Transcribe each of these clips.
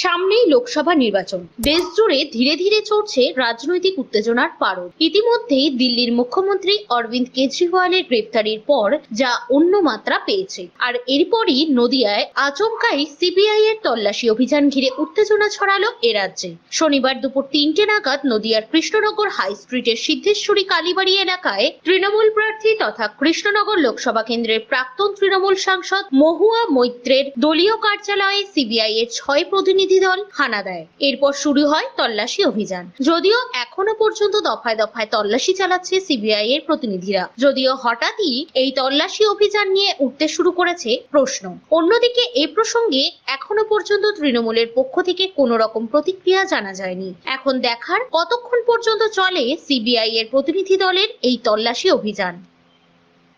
সামনেই লোকসভা নির্বাচন। দেশ জুড়ে ধীরে ধীরে চড়ছে রাজনৈতিক উত্তেজনার পারদ। ইতিমধ্যেই দিল্লির মুখ্যমন্ত্রী অরবিন্দ কেজরিওয়ালের গ্রেফতারির পর যা অন্য মাত্রা পেয়েছে। আর এরপরই নদিয়ায় আচমকাই সিবিআই এর তল্লাশি অভিযান ঘিরে উত্তেজনা ছড়ালো এ রাজ্যে। শনিবার দুপুর তিনটে নাগাদ নদিয়ার কৃষ্ণনগর হাই স্ট্রিটের সিদ্ধেশ্বরী কালীবাড়ি এলাকায় তৃণমূল প্রার্থী তথা কৃষ্ণনগর লোকসভা কেন্দ্রের প্রাক্তন তৃণমূল সাংসদ মহুয়া মৈত্রের দলীয় কার্যালয়ে সিবিআই এর ছয় প্রতিনিধি দল হানা দেয়। এরপর শুরু হয় তল্লাশি অভিযান। যদিও এখনও পর্যন্ত দফায় দফায় তল্লাশি চালাচ্ছে সিবিআই এর প্রতিনিধিরা। যদিও হঠাৎই এই তল্লাশি অভিযান নিয়ে উঠতে শুরু করেছে প্রশ্ন। অন্যদিকে এ প্রসঙ্গে এখনও পর্যন্ত তৃণমূলের পক্ষ থেকে কোনো রকম প্রতিক্রিয়া জানা যায়নি। এখন দেখার কতক্ষণ পর্যন্ত চলে সিবিআই এর প্রতিনিধি দলের এই তল্লাশি অভিযান।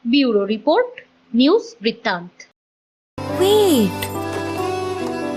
ব্যুরো রিপোর্ট, নিউজ বৃত্তান্ত। Wait.